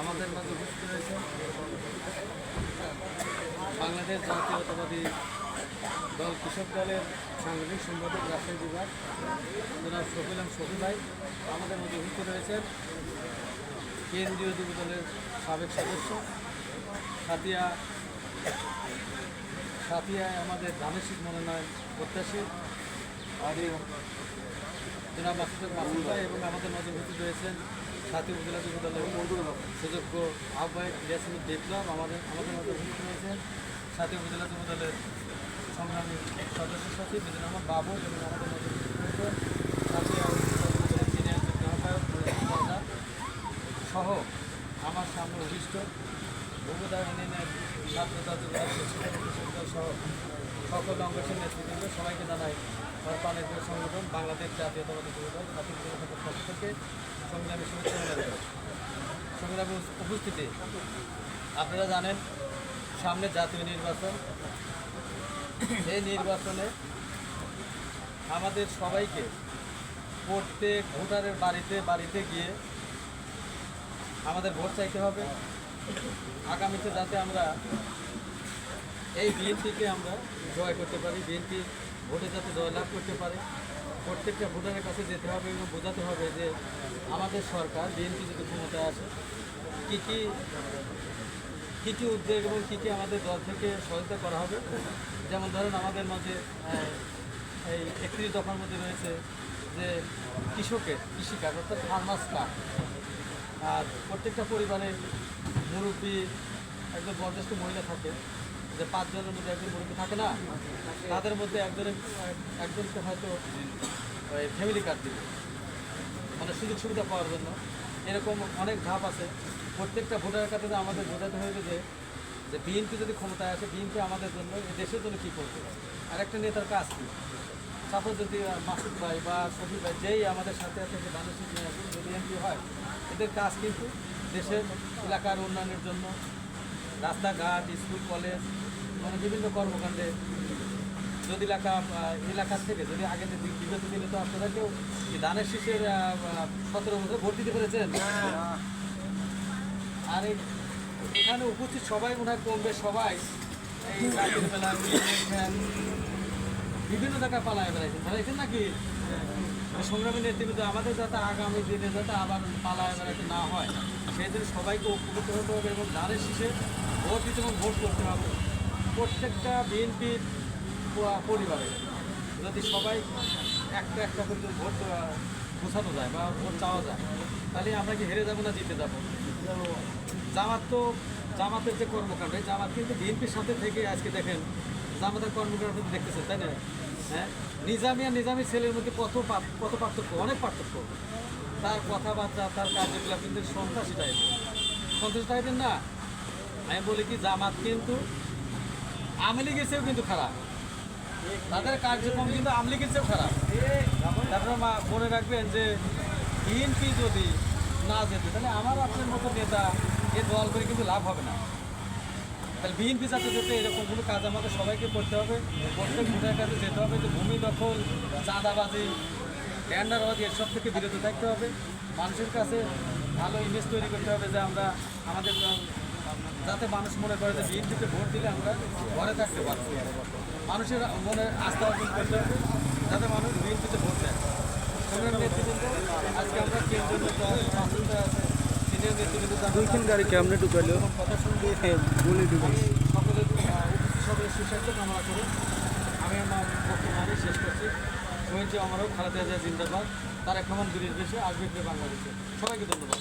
আমাদের মাঝে উপস্থিত রয়েছে বাংলাদেশ জাতীয়তাবাদী দল কৃষক দলের সাংগঠনিক সম্পাদক রাজশাহী বিভাগ জনাব শফিলাম শফি ভাই আমাদের মধ্যে উপস্থিত রয়েছেন কেন্দ্রীয় যুব দলের সাবেক সদস্য সাতিয়া সাতিয়ায় আমাদের ধানের মনোনয়ন প্রত্যাশী, আর জনাব মাসুদ মাসুদ ভাই এবং আমাদের উপস্থিত রয়েছেন সাথী উপজেলা যুব সুযোগ্য আহ্বায়ক ইয়াসিন বিপ্লব আমাদের আমাদের উপস্থিত রয়েছেন সাথী উপজেলা যুব সংগ্রামী সদস্য সচিব মিজান আহমদ বাবু এবং আমাদের উপস্থিত রয়েছেন সহ আমার সামনে অভিষ্ট ভূমিদা ইউনিয়নের ছাত্রতা যুবদল সহ সকল অঙ্গের নেতৃবৃন্দ। সবাইকে জানাই সরকারের সংগঠন বাংলাদেশ জাতীয়তাবাদী যুবদলের পক্ষ থেকে সংগ্রামী সংগ্রামী উপস্থিতি, আপনারা জানেন, সামনে জাতীয় নির্বাচন। এই নির্বাচনে আমাদের সবাইকে প্রত্যেক ভোটারের বাড়িতে বাড়িতে গিয়ে আমাদের ভোট চাইতে হবে। আগামীতে যাতে আমরা এই বিএনপিকে আমরা জয় করতে পারি, বিএনপি ভোটে যাতে জয়লাভ করতে পারে, প্রত্যেকটা ভোটারের কাছে যেতে হবে এবং বোঝাতে হবে যে আমাদের সরকার, বিএনপি যদি ক্ষমতায় আসে, কী কী কী কী উদ্যোগ এবং কী কী আমাদের দল থেকে সহায়তা করা হবে। যেমন ধরেন আমাদের মাঝে এই একত্রিশ দফার মধ্যে রয়েছে যে কৃষকের, কৃষিকাজ অর্থাৎ ফার্মাস কার্ড আর প্রত্যেকটা পরিবারে মুরব্বী একজন বয়োজ্যেষ্ঠ মহিলা থাকে যে পাঁচজনের মধ্যে একজন মুরব্বী থাকে না, তাদের মধ্যে একজনের, একজনকে হয়তো ফ্যামিলি কার্ড দিবে। মানে সুযোগ সুবিধা পাওয়ার জন্য। এরকম অনেক ধাপ আছে। প্রত্যেকটা ভোটারের কাছে আমাদের বোঝাতে হবে যে যে বিএনপি যদি ক্ষমতায় আসে, বিএনপি আমাদের জন্য দেশের জন্য কী করতে পারে আর একটা নেতার কাজ কী? সাপোজ যদি মাসুদ ভাই বা শফিক ভাই যেই আমাদের সাথে আছে, যে মানুষ যদি এমপি হয়, এদের কাজ কিন্তু দেশের এলাকার উন্নয়নের জন্য। রাস্তাঘাট, স্কুল, কলেজ মানে বিভিন্ন কর্মকাণ্ডে যদি এলাকা এলাকার থেকে যদি আগে বিগত দিনে তো আপনারা কেউ ধানের শীষের সতেরো বছর ভোট দিতে পেরেছেন? আর এই- এখানে উপস্থিত সবাই হয় কমবে সবাই। এই রাতের বেলা বিভিন্ন জায়গায় পালায় বেড়াইছেন। বেড়াইছেন নাকি সংগ্রামী নেতৃবৃন্দ আমাদের যাতে আগামী দিনে যাতে আবার পালায় বেড়াতে না হয় সেই জন্য সবাইকে উপকৃত হতে হবে এবং ধানের শীষে ভোট দিতে এবং ভোট করতে হবে। প্রত্যেকটা বিএনপির পরিবারে যদি সবাই একটা একটা করে যদি ভোট বোঝানো যায় বা ভোট চাওয়া যায়, তাহলে আমরা কি হেরে যাব না জিতে যাব? জামাত তো, জামাতের যে কর্মকাণ্ড, এই জামাত কিন্তু বিএনপির সাথে থেকে আজকে দেখেন, জামাতের কর্মকাণ্ড আপনি দেখতেছেন, তাই না? হ্যাঁ? নিজামি আর নিজামি ছেলের মধ্যে কত কত পার্থক্য, অনেক পার্থক্য। তার কথাবার্তা, তার কার্যকলাপ কিন্তু সন্ত্রাসী টাইপের সন্ত্রাসী টাইপের না। আমি বলি কি, জামাত কিন্তু আমলি গেছেও কিন্তু খারাপ। তাদের কার্যক্রম কিন্তু আমলি গেছেও খারাপ। তারপরে মনে রাখবেন যে বিএনপি যদি না যেতে তাহলে আমার আপনার মতো নেতা এ দল করে কিন্তু লাভ হবে না। তাহলে বিএনপি যাতে যেতে এরকম কোনো কাজ আমাদের সবাইকে করতে হবে। প্রত্যেক ভোটার কাছে যেতে হবে যে ভূমি দখল, চাঁদাবাজি টেন্ডারবাজি এসব থেকে বিরত থাকতে হবে। মানুষের কাছে ভালো ইমেজ তৈরি করতে হবে যে আমরা আমাদের যাতে মানুষ মনে করে যে বিএনপিতে ভোট দিলে আমরা ঘরে থাকতে পারব। মানুষের মনে আস্থা অর্জন করতে যাতে মানুষ বিএনপিতে ভোট দেয়। সংগ্রাম নেতৃবৃন্দ আজকে আমরা কেন্দ্রীয় আছে সিনিয়র নেতৃবৃন্দ যারা দুইখান গাড়ি কেমনে ঢুকাইলো এবং কথা শুনবে। বলে ঢুকাই আমি সকলের উপস্থিত সকলের সুস্বাস্থ্য কামনা করি। আমি আমার বর্তমানে শেষ করছি। যে আমারও খালেদা জিয়া জিন্দাবাদ তার ভ্রমণ বিদেশ দেশে আসবে বাংলাদেশে? সবাইকে ধন্যবাদ।